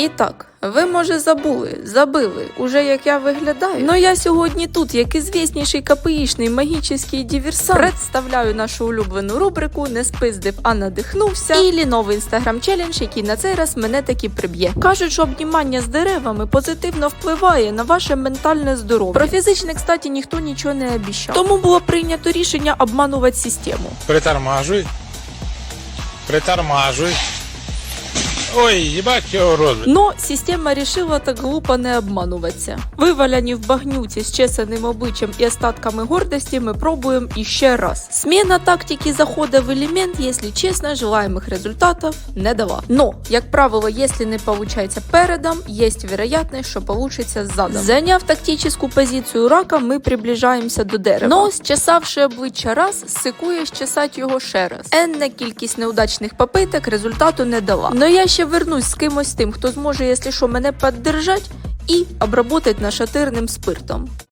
І так, ви може забули, забили, уже як я виглядаю. Но я сьогодні тут, як ізвісніший КПІшний магічний диверсант, представляю нашу улюблену рубрику Не спиздив, а надихнувся. І ліновий інстаграм челендж, який на цей раз мене таки приб'є. Кажуть, що обнімання з деревами позитивно впливає на ваше ментальне здоров'я. Про фізичне, кстати, ніхто нічого не обіцяв. Тому було прийнято рішення обманувати систему. Притормажуй. Притормажуй. Ой, їбать його рот. Но система решила так глупо не обмануватися. Виваляні в багнюці з чесаним обличчям і остатками гордості ми пробуємо іще раз. Сміна тактики заходу в елемент, якщо чесно, желаемых результатів не дала. Но, як правило, якщо не получается передом, є вероятність, що получится задом. Зайняв тактичну позицію рака, ми приближаємося до дерева. Но, зчесавши обличчя раз, сикує щесати його ще раз. Енна кількість неудачних попиток результату не дала. Но я ще вернусь з кимось тим, хто зможе, якщо що, мене піддержати і обработать нашатирним спиртом.